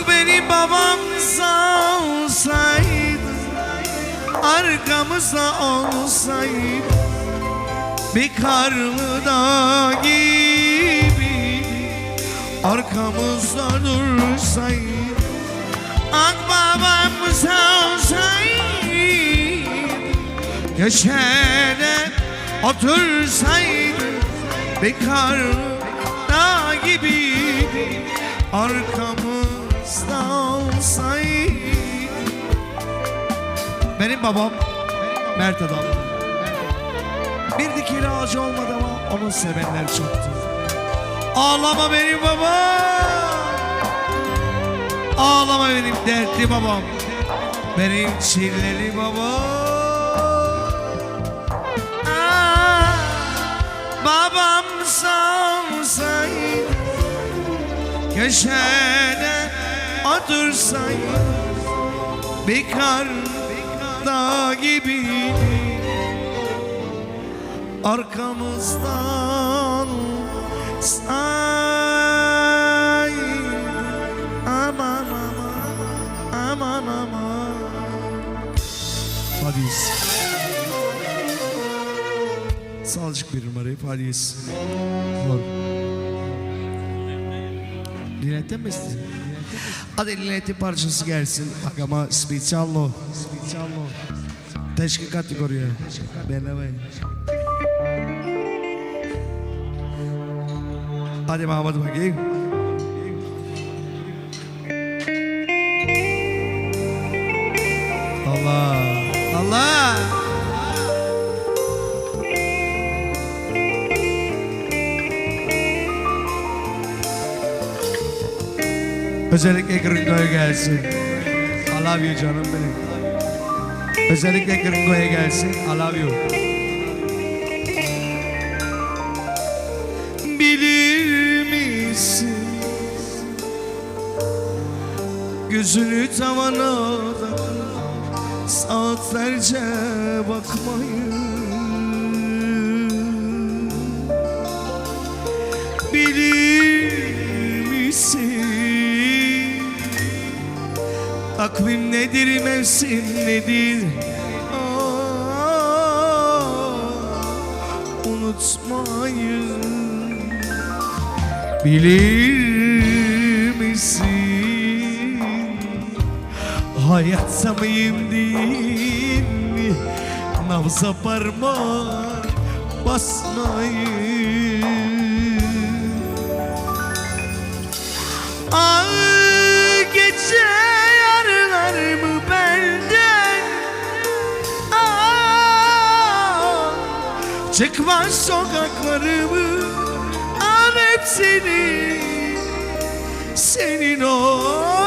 Ak benim babam sağ Arkamızda olsaydı Bir karlı dağ gibi Arkamızda dursaydı Ak babam sağ olsaydı Köşede otursaydı Bir karlı dağ gibiydi. Arkamızda olsaydı. Benim babam Mert adam. Bir dikili ağacı olmadı ama onu sevenler çoktu. Ağlama benim babam. Ağlama benim dertli babam. Benim çileli babam. Ah, Babam sağ olsaydı Köşede otursaydı Bir kar dağ gibiydi Arkamızdan saydı Aman aman aman aman. Hadis Salcık bir numarayı Hadis Zor Linetten mi istedin? Hadi Linet'in parçası gelsin. Bak ama speciallo. Speciallo. Teşkil kategoriye. Benlemey. Hadi Mahmut bakayım. Özellikle Gringo'ya gelsin. I love you canım benim. Özellikle Gringo'ya gelsin. I love you. Bilir misin? Gözünü tavana da saatlerce bakmayı Takvim nedir, mevsim nedir? Aa, unutmayı Bilir misin? Hayatta mıyım değil mi? Nabza parmak basmayı Ay gece yarılarımı benden? Aa, Çıkmaz sokaklarımı Al hepsini Senin olsun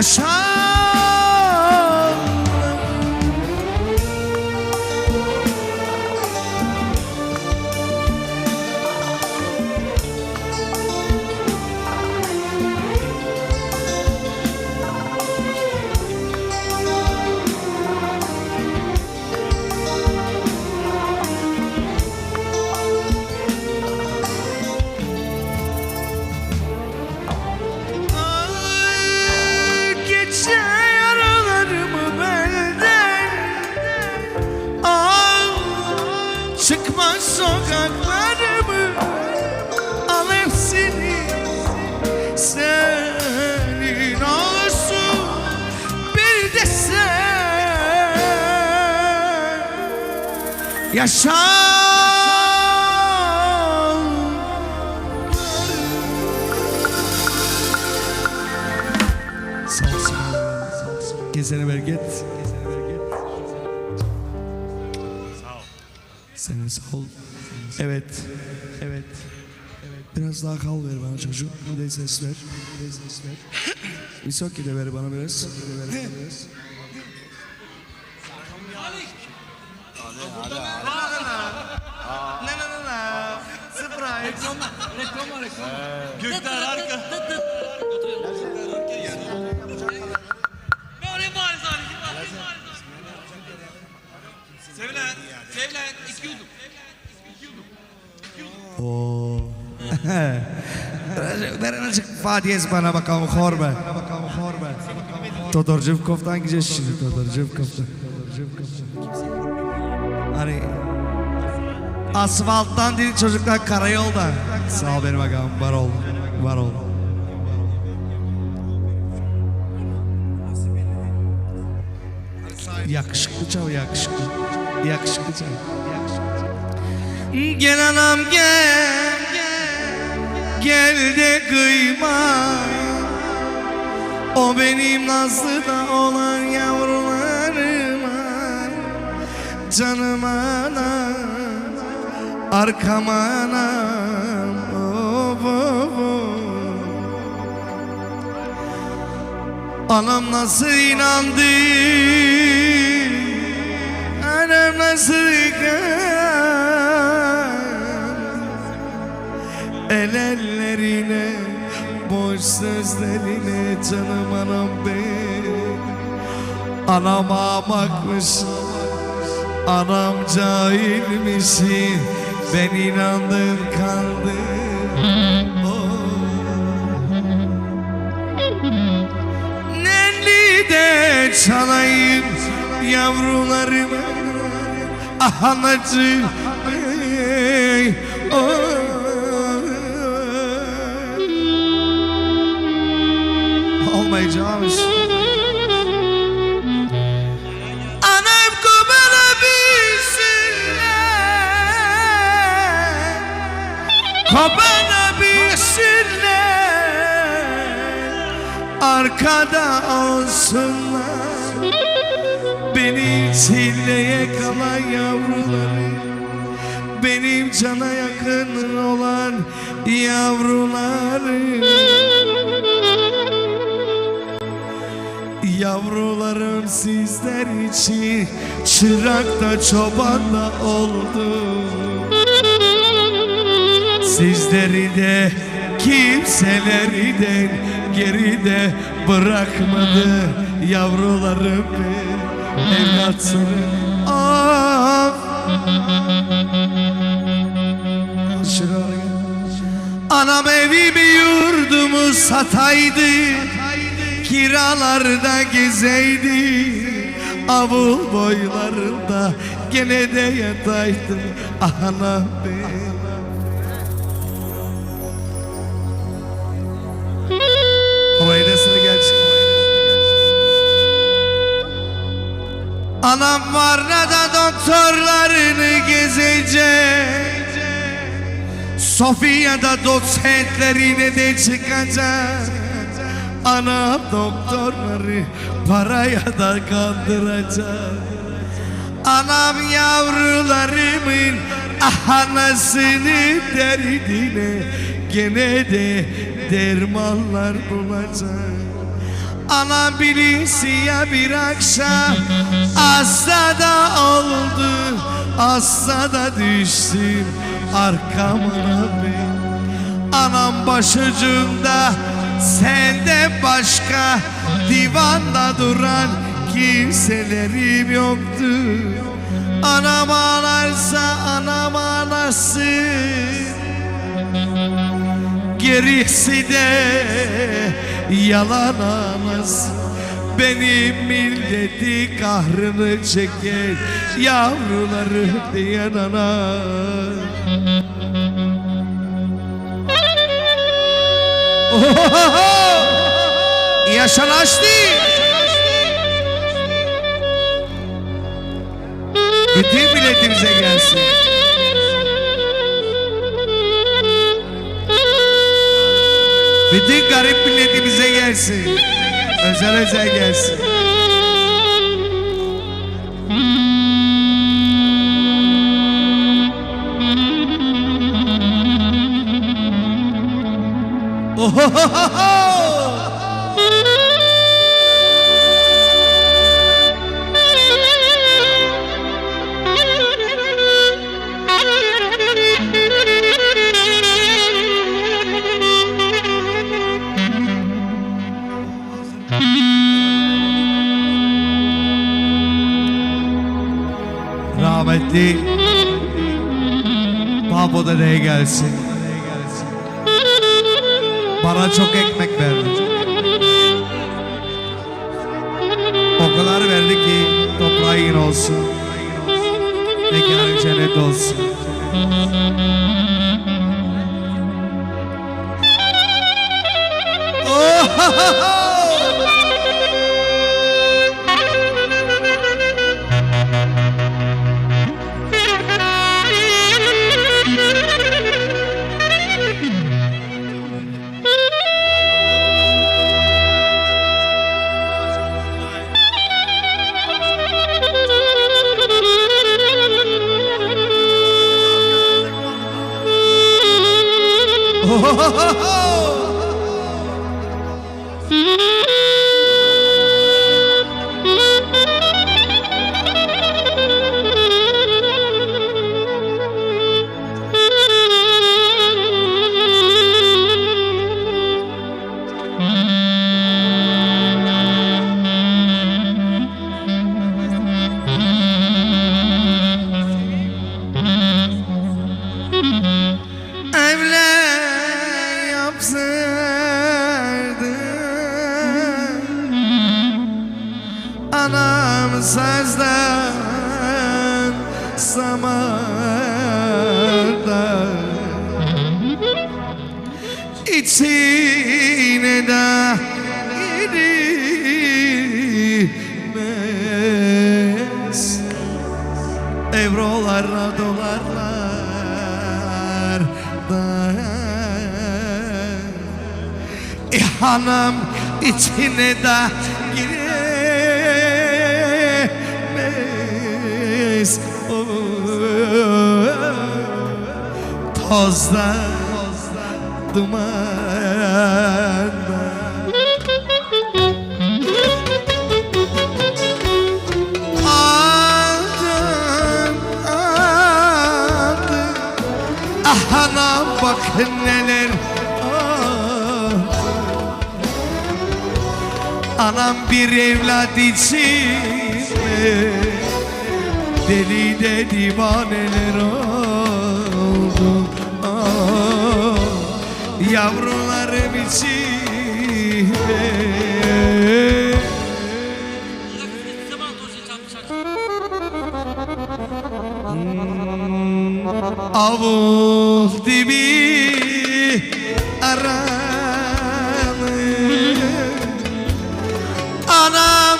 yaşa Kesene bereket. Senin sağ ol. Evet. Evet. Evet Biraz daha kal ver bana çocuğum. Bir de ses ver. Bir de ses ver Bir sok de ver bana biraz. Bir de ver bana biraz Ne ne ne ne Ver azıcık Fatih'e bana bakalım horbe. Todor Cıvkov'dan gideceğiz şimdi Todor Cıvkov'dan. Hani asfalttan değil çocuklar karayoldan. Sağ ol benim bakalım var ol. Var ol. Yakışıklı çav yakışıklı. Yakışıklı çav. Gel anam gel Gel de kıyma O benim nazlı da olan yavrularıma Canım anam Arkam anam. Of, of, of. Anam nasıl inandı? Anam nasıl yıkandı sözlerine Canım anam benim Anama bakmış Anam cahilmiş Ben inandım kaldım oh. De çalayım yavrularıma Ah anacığım oh. Olmayacağımış Anam kumara bilsinler Kumara bilsinler. Arkada olsunlar Beni çilleye kalan yavrularım Benim cana yakın olan yavrularım Yavrularım sizler için Çırak da çoban da oldu. Sizleri de kimselerden geride bırakmadı Yavrularım evlatlarım. Ah! Şuraya gel. Anam evimi yurdumu sataydı Kiralarda gezeydi Avul boylarında gene de yataydı. Anam benim. Oraya da sıra gelecek Anam var da doktorlarını gezecek. Sofya'da doçentlerine de çıkacak Anam doktorları paraya da kandıracak Anam yavrularımın ah anasını derdine Gene de dermanlar bulacak Anam bilisi ya bir akşam da oldu Hasta da düştüm Arkamına ben. Anam başucumda Senden başka Divanda duran Kimselerim yoktu. Anam ağlarsa Anam ağlasın. Gerisi de yalan ağlasın Benim milleti kahrını çeken Yavruları diyen ana Yaşalaştı Bütün milletimize gelsin. Bütün garip milletimize gelsin. Özel özel gelsin. Rahmetli Babo dedeye gelsin. Bana çok ekmek verdi. O kadar verdi ki toprağı yine olsun. Mekanı cennet olsun. Oh, İçine de girmez Eurolarla dolarlar da İhanım içine de giremez. Oh, Dumanda Aldım, aldım. Anam bak neler aldım. Anam bir evlat için Deli de divaneler oldu Zaman dosyayı çalmışlar. Avul dibi aranı Anam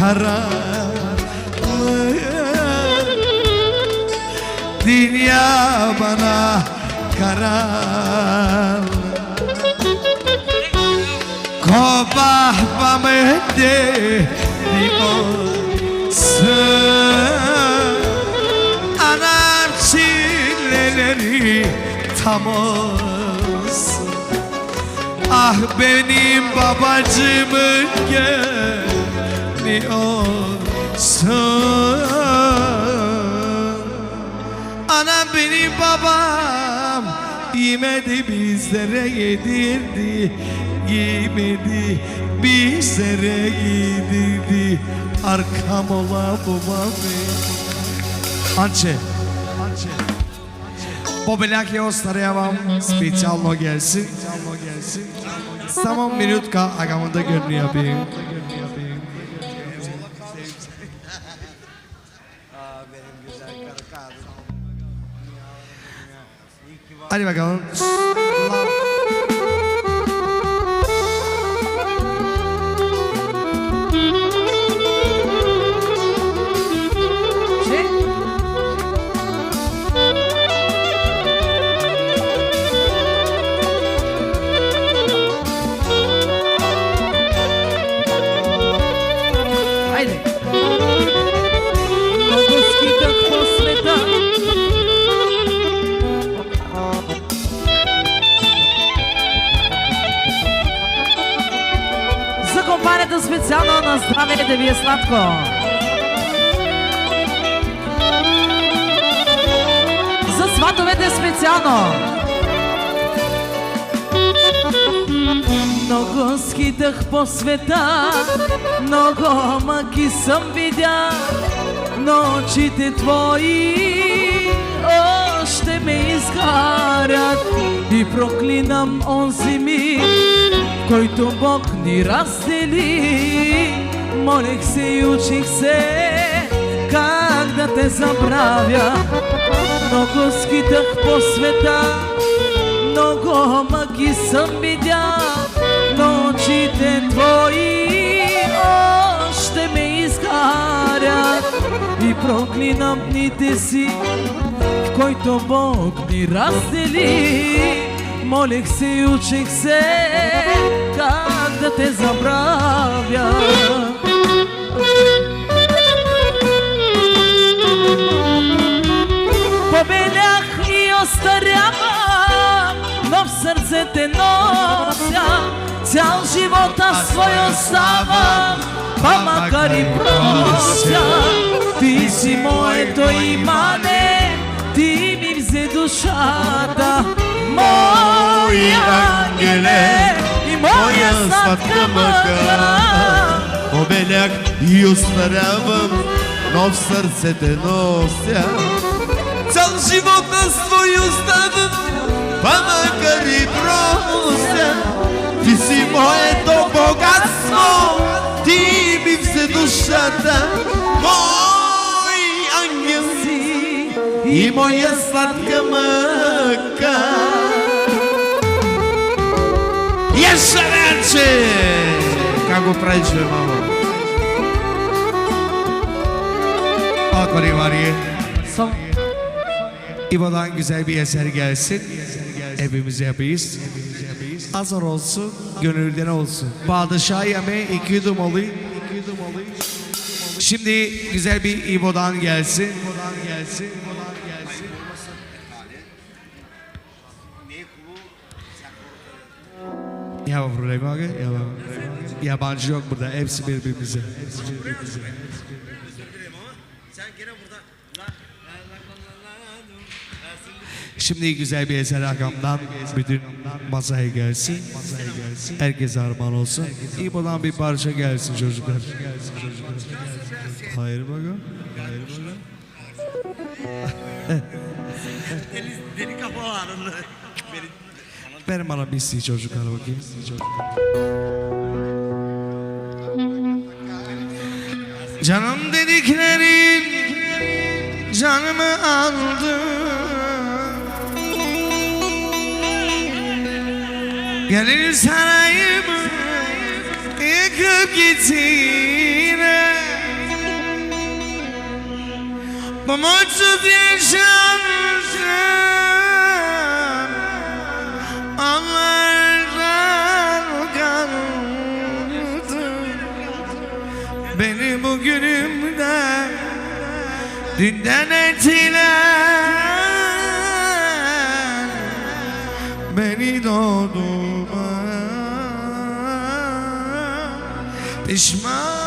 karanlık. Dünya bana karanlık. Kobah pamede olsun Anam çileleri tam olsun. Ah benim babacımın gönlü olsun Anam benim babam Yemedi bizlere yedirdi Yemedi bizlere yedirdi. Arkam ola babam Anče Pobelak ostaje vam specijalno gelsin. Samo minutka, a ga onda görünüyor bir. Hadi bakalım. Да ви е сладко. За сватовете специално. Много скитах по света, много мъки съм видя, но твои още ме изгарят и проклинам онзи миг, който Бог ни раздели. Молех се и учих се как да те забравя. Много скитах по света, много мъки съм видя, но очите твои още ме изгарят и проклинам дните си, в който Бог ни раздели. Молех се и учих се как да те забравя. Побелях и остарявам, но в сърце те нося. Цял живот аз свой оставам, па макар и прося. Ти си моето имане, ти ми взе душата. Мой ангеле и моя сладка мъка. Обеляк и остарявам, но в сърце те нося. Цял живот на свой оставам, па макар и прося. Ти си моето богатство, ти ми взе душата, мой ангел си и моя сладка мъка. Jeszcze więcej! Kako praviš, bе, mama? Akari Mariye. Son İbo'dan güzel bir eser gelsin. Hepimiz yapıyız. Azar olsun, gönülden olsun. Padişah yemeği iki yudum alayım. Şimdi güzel bir İbo'dan gelsin. İbo'dan gelsin. İbo'dan gelsin. Ya problem abi, ya Yabancı yok burada. Hepsi birbirimize. Hepsi birbirimize. Şimdi güzel bir eser rakamdan bütün masaya gelsin. Herkes armağan olsun. İbo'dan bir parça gelsin çocuklar. Hayır bakalım. Hayır bakalım. Deli kafa var. Verin bana bir si çocuklar bakayım. Canım dediklerin canımı aldı. Gelir sarayımı yıkıp gittiğine Bu mutsuz yaşamsın Onlardan kaldı Beni bugünümden Dünden ettiler Beni doğduğuma Pişman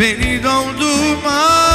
Beni doldurma.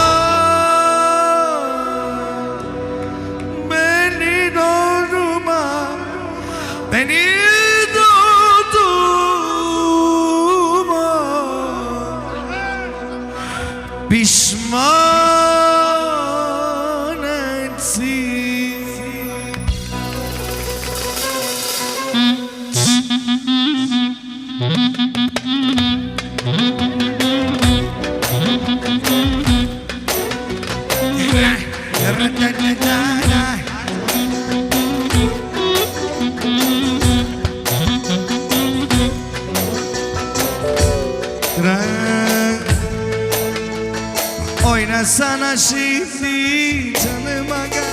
Şimdi canım aga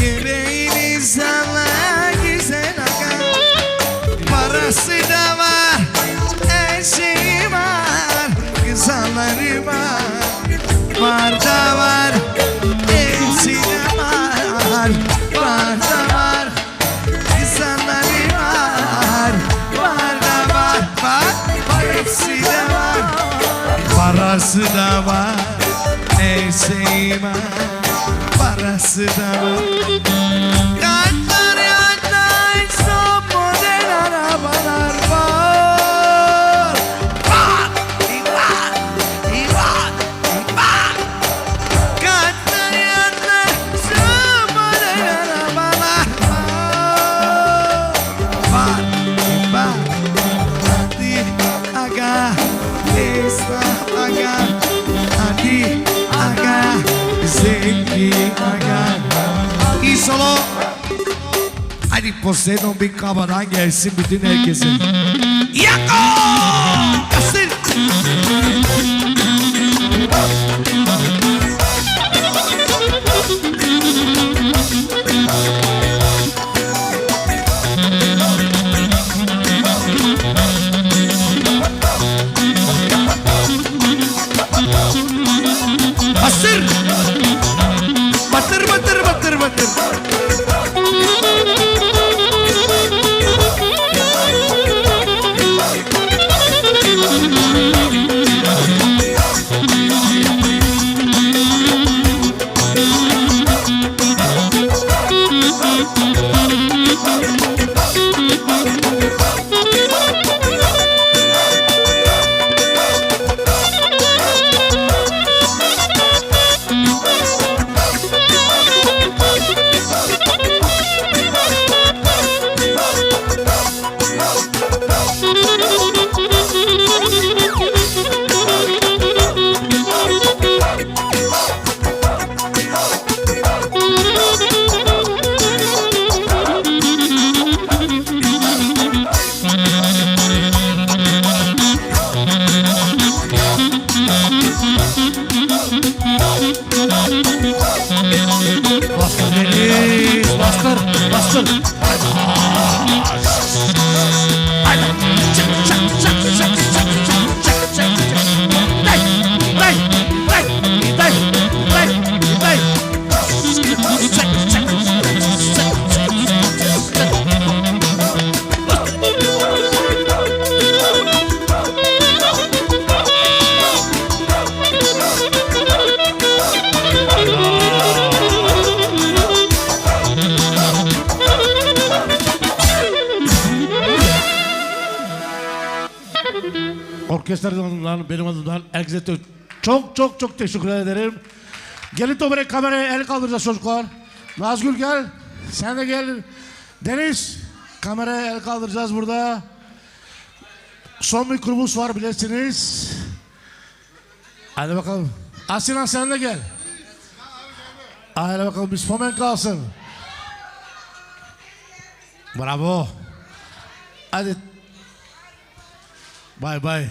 Gereğini sana güzel aga Parası da var Eşi var Kızanları var. Var da var Eşi de var. Var da var Kızanları var. Var da var Var Parası da var. Parası da var Var Parası da var Poseidon bir kabadan gelsin bütün herkese Yako Mm-hmm. Orkestradan benim adımdan herkese çok çok çok teşekkür ederim. Gelin Tobrek kameraya el kaldıracağız çocuklar. Nazgül gel. Sen de gel. Deniz kameraya el kaldıracağız burada. Son bir grubumuz var bilirsiniz. Hadi bakalım. Asinan sen de gel. Hadi bakalım bir spomen kalsın. Bravo. Hadi. Bye bye.